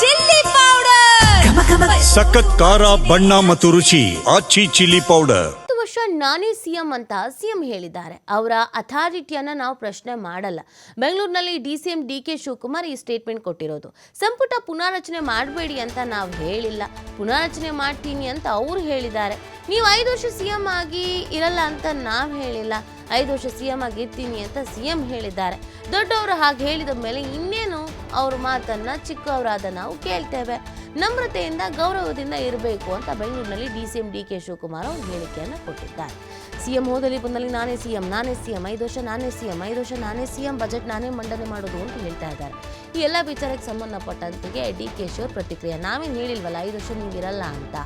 Chilli powder. ಸಖತ್ ಖಾರ ಬಣ್ಣ ಮತ್ತು ರುಚಿ ಆಚಿ ಚಿಲ್ಲಿ ಪೌಡರ್. ವರ್ಷ ನಾನೇ ಸಿಎಂ ಅಂತ ಸಿಎಂ ಹೇಳಿದ್ದಾರೆ. ಅವರ ಅಥಾರಿಟಿಯನ್ನ ನಾವು ಪ್ರಶ್ನೆ ಮಾಡಲ್ಲ. ಬೆಂಗಳೂರಿನಲ್ಲಿ D C M D K Shivakumar ಈ ಸ್ಟೇಟ್ಮೆಂಟ್ ಕೊಟ್ಟಿರೋದು. ಸಂಪುಟ ಪುನಾರಚನೆ ಮಾಡಬೇಡಿ ಅಂತ ನಾವು ಹೇಳಿಲ್ಲ. ಪುನಾರಚನೆ ಮಾಡ್ತೀನಿ ಅಂತ ಅವ್ರು ಹೇಳಿದ್ದಾರೆ. ನೀವು ಐದು ವರ್ಷ ಸಿಎಂ ಆಗಿ ಇರಲ್ಲ ಅಂತ ನಾವು ಹೇಳಿಲ್ಲ. ಐದು ವರ್ಷ ಸಿಎಂ ಆಗಿ ಇರ್ತೀನಿ ಅಂತ ಸಿಎಂ ಹೇಳಿದ್ದಾರೆ. ದೊಡ್ಡವರು ಹಾಗೆ ಹೇಳಿದ ಮೇಲೆ ಇನ್ನೇನು ಅವ್ರ ಮಾತನ್ನ ಚಿಕ್ಕವರಾದ ನಾವು ಕೇಳ್ತೇವೆ. ನಮ್ರತೆಯಿಂದ, ಗೌರವದಿಂದ ಇರಬೇಕು ಅಂತ ಬೆಂಗಳೂರಿನಲ್ಲಿ D C M D K Shivakumar ಅವರು ಹೇಳಿಕೆಯನ್ನು ಕೊಟ್ಟಿದ್ದಾರೆ. ಸಿ ಎಂ ಹೋದಲ್ಲಿ ಬಂದಲ್ಲಿ ನಾನೇ ಸಿ ಎಂ, ನಾನೇ ಸಿಎಂ ಐದು ವರ್ಷ ನಾನೇ ಸಿಎಂ ಐದು ವರ್ಷ ನಾನೇ ಸಿಎಂ ಬಜೆಟ್ ನಾನೇ ಮಂಡನೆ ಮಾಡೋದು ಅಂತ ಹೇಳ್ತಾ ಇದ್ದಾರೆ. ಈ ಎಲ್ಲ ವಿಚಾರಕ್ಕೆ ಸಂಬಂಧಪಟ್ಟಂತೆಗೆ ಡಿ ಕೆ ಶಿ ಅವ್ರ ಪ್ರತಿಕ್ರಿಯೆ, ನಾವೇನು ಹೇಳಿಲ್ವಲ್ಲ, ಐದು ವರ್ಷ ನಿಮ್ಗೆ ಇರಲ್ಲ ಅಂತ.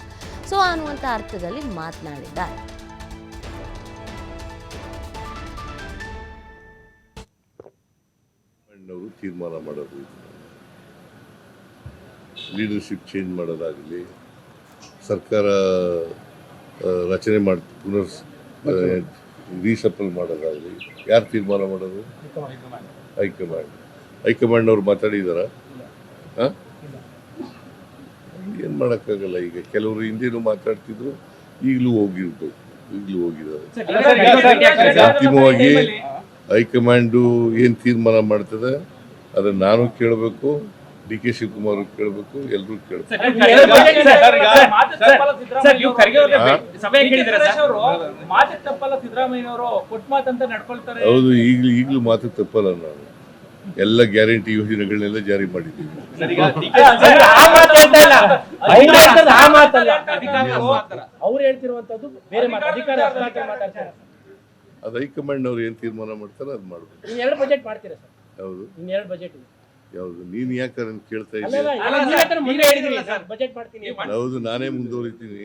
ಸೊ ಅನ್ನುವಂಥ ಅರ್ಥದಲ್ಲಿ ಮಾತನಾಡಿದ್ದಾರೆ. ಅವರು ತೀರ್ಮಾನ ಮಾಡೋದು ಲೀಡರ್ಶಿಪ್ ಚೇಂಜ್ ಮಾಡೋದಾಗಲಿ ಸರ್ಕಾರ ರಚನೆ ಮಾಡಿ ಪುನರ್ ರೀಸಪ್ಪಲ್ ಮಾಡೋದಾಗಲಿ ಯಾರು ತೀರ್ಮಾನ ಮಾಡೋದು ಹೈಕಮಾಂಡ್ ಹೈಕಮಾಂಡ್ ಅವ್ರು ಮಾತಾಡಿದಾರ ಏನು ಮಾಡೋಕ್ಕಾಗಲ್ಲ ಈಗ ಕೆಲವರು ಹಿಂದೇನು ಮಾತಾಡ್ತಿದ್ರು ಈಗಲೂ ಹೋಗಿರ್ಬೇಕು ಈಗಲೂ ಹೋಗಿದ್ದಾರೆ ಅಂತಿಮವಾಗಿ ಹೈಕಮಾಂಡು ಏನು ತೀರ್ಮಾನ ಮಾಡ್ತದೆ ಅದನ್ನು ನಾನು ಕೇಳಬೇಕು ಡಿ ಕೆ ಶಿವಕುಮಾರ್ ಕೇಳಬೇಕು ಎಲ್ಲರೂ ಕೇಳಬೇಕು. ಹೌದು ಈಗಲೂ ಈಗಲೂ ಮಾತು ತಪ್ಪಲ್ಲ ನಾನು. ಎಲ್ಲ ಗ್ಯಾರಂಟಿ ಯೋಜನೆಗಳನ್ನೆಲ್ಲ ಜಾರಿ ಮಾಡಿದ್ದೀವಿ. ಅವ್ರು ಹೇಳ್ತಿರುವಂತದ್ದು ಬೇರೆ ಮಾತು. ಅಧಿಕಾರ ಅದು ಹೈಕಮಾಂಡ್ ಅವ್ರು ಏನು ತೀರ್ಮಾನ ಮಾಡ್ತಾರೆ ಅದು ಮಾಡಬೇಕು. ಎರಡು ಬಜೆಟ್ ಮಾಡ್ತೀರಾ ಸರ್? ಹೌದು. ಬಜೆಟ್ ಯಾವುದು? ನೀನು ಯಾಕೆ ಅದನ್ನ ಕೇಳ್ತಾ ಇದ್ದೀನಿ ಇದ್ದೀಯ ಮುಂದೆ ಹೇಳಿದ್ರಿ ಸರ್ ಬಜೆಟ್ ಮಾಡ್ತೀನಿ ಹೌದು ನಾನೇ ಮುಂದುವರಿತೀನಿ.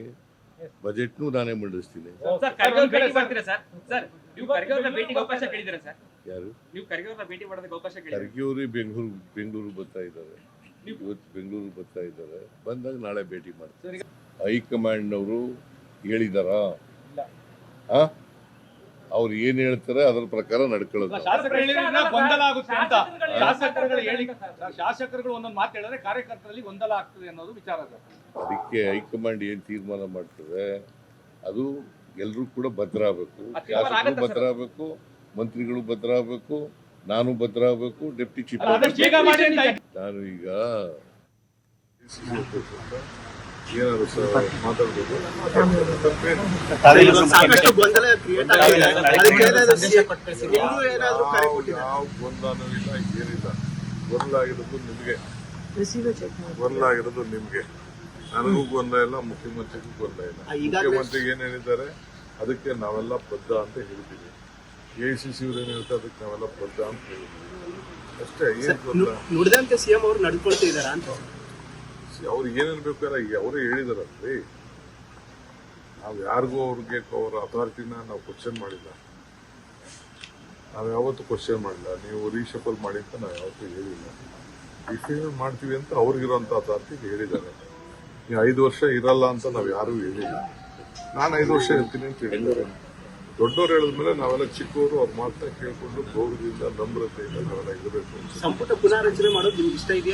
ಬಜೆಟ್ನು ನಾನೇ ಮಂಡಿಸ್ತೀನಿ. ಸರ್ ಖರ್ಗೆ ಅವ್ರ ಭೇಟಿ ಮಾಡ್ತೀರಾ ಸರ್? ಸರ್ ನೀವು ಖರ್ಗೆ ಅವ್ರನ್ನ ಭೇಟಿಗೆ ಅವಕಾಶ ಕೇಳಿದ್ದೀರಾ ಸರ್? ಯಾರು? ನೀವು ಖರ್ಗೆ ಅವ್ರನ್ನ ಭೇಟಿ ಮಾಡೋದಕ್ಕೆ ಅವಕಾಶ ಕೇಳಿದ್ದೀರಾ? ಖರ್ಗೆ ಬೆಂಗಳೂರು ಬೆಂಗಳೂರು ಬರ್ತಾ ಇದ್ದಾರೆ. ಇವತ್ತು ಬೆಂಗಳೂರು ಬರ್ತಾ ಇದ್ದಾರೆ. ಬಂದಾಗ ನಾಳೆ ಭೇಟಿ ಮಾಡ್ತಾರೆ ಹೈಕಮಾಂಡ್ನವರು ಹೇಳಿದಾರಾ? ಆ? ಅವ್ರು ಏನ್ ಹೇಳ್ತಾರೆ ಅದರ ಪ್ರಕಾರ ನಡ್ಕೊಳ್ಳೋದು ಶಾಸಕರು ಹೇಳಿದ್ರೆ ಗೊಂದಲ ಆಗುತ್ತೆ ಅಂತ. ಶಾಸಕರುಗಳು ಒಂದೊಂದು ಮಾತು ಹೇಳಿದ್ರೆ ಕಾರ್ಯಕರ್ತರಲ್ಲಿ ಗೊಂದಲ ಆಗ್ತದೆ ಅನ್ನೋದು ವಿಚಾರ ಅದಕ್ಕೆ ಹೈಕಮಾಂಡ್ ಏನ್ ತೀರ್ಮಾನ ಮಾಡ್ತದೆ? ಅದು ಎಲ್ಲರೂ ಕೂಡ ಭದ್ರ ಆಗ್ಬೇಕು ಶಾಸಕರು ಭದ್ರ ಆಗ್ಬೇಕು ಮಂತ್ರಿಗಳು ಭದ್ರ ಆಗ್ಬೇಕು ನಾನು ಭದ್ರ ಆಗ್ಬೇಕು ಡೆಪ್ಟಿ ಚೀಫ್ ನಾನು ಈಗ ಏನಾದ್ರು ಸರ್ ಮಾತಾಡ್ಬೋದು ಸಾಕಷ್ಟು ಗೊಂದಲ ಕ್ರಿಯೇಟ್ ಆಗಿದೆ. ಅದಕ್ಕೆ ಏನಾದ್ರು ನಿಮ್ಗೂ ಏನಾದ್ರು ಕರೆ ಕೊಟ್ಟಿದ್ದಾರೆ ಯಾವ ಗೊಂದಲನೂ ಇಲ್ಲ ಏನಿಲ್ಲ. ಗೊಂದಲ ಆಗಿರೋದು ನಿಮಗೆ ಗೊಂದಲ ಆಗಿರೋದು ನಿಮ್ಗೆ. ನನಗೂ ಗೊಂದಲ ಇಲ್ಲ ಮುಖ್ಯಮಂತ್ರಿಗೂ ಗೊಂದಲ ಇಲ್ಲ. ಮುಖ್ಯಮಂತ್ರಿಗೆ ಏನ್ ಹೇಳಿದ್ದಾರೆ? ಅದಕ್ಕೆ ನಾವೆಲ್ಲ ಬದ್ಧ ಅಂತ ಹೇಳ್ತೀವಿ ಎ ಸಿ ಸಿ ಅವ್ರು ಏನ್ ಹೇಳ್ತಾರೆ? ಅದಕ್ಕೆ ನಾವೆಲ್ಲ ಬದ್ಧ ಅಂತ ಹೇಳಿದ್ದೀವಿ. ಅಷ್ಟೇ ಏನ್ ನುಡಿದಂತೆ ಸಿಎಂ ಅವರು ನಡ್ಕೊಳ್ತಿದಾರ ಅಂತ. ಅವ್ರು ಏನೇನ್ ಬೇಕಾದ್ರೆ ಅವರೇ ಹೇಳಿದಾರಲ್ರಿ ನಾವು ಯಾರಿಗೂ ಅವ್ರಿಗೆ ಅವರ ಅಥಾರಿಟಿನ ನಾವು ಕ್ವಶನ್ ಮಾಡಿಲ್ಲ. ನಾವು ಯಾವತ್ತೂ ಕ್ವಶನ್ ಮಾಡಿಲ್ಲ. ನೀವು ರೀಶಫಲ್ ಮಾಡಿ ಅಂತ ನಾವು ಯಾವತ್ತೂ ಹೇಳಿಲ್ಲ. ರಿಫೇಲ್ ಮಾಡ್ತೀವಿ ಅಂತ ಅವ್ರಿಗಿರೋಂಥ ಅಥಾರಿಟಿ ಹೇಳಿದ್ದಾರೆ. ನೀವು ಐದು ವರ್ಷ ಇರಲ್ಲ ಅಂತ ನಾವು ಯಾರೂ ಹೇಳಿಲ್ಲ. ನಾನು ಐದು ವರ್ಷ ಇರ್ತೀನಿ ಅಂತ ಹೇಳಿದ್ದಾರೆ. ದೊಡ್ಡವ್ರು ಹೇಳಿದ್ಮೇಲೆ ನಾವೆಲ್ಲ ಚಿಕ್ಕವರು, ಅವ್ರ ಮಾತನ್ನ ಕೇಳ್ಕೊಂಡು ಗೌರವದಿಂದ ನಮ್ರತೆಯಿಂದ ನಾವೆಲ್ಲ ಇರಬೇಕು ಸಂಪುಟ ಪುನಾರಚನೆ ಮಾಡೋದು ನಿಮ್ಗೆ ಇಷ್ಟ ಇದೆಯಾ?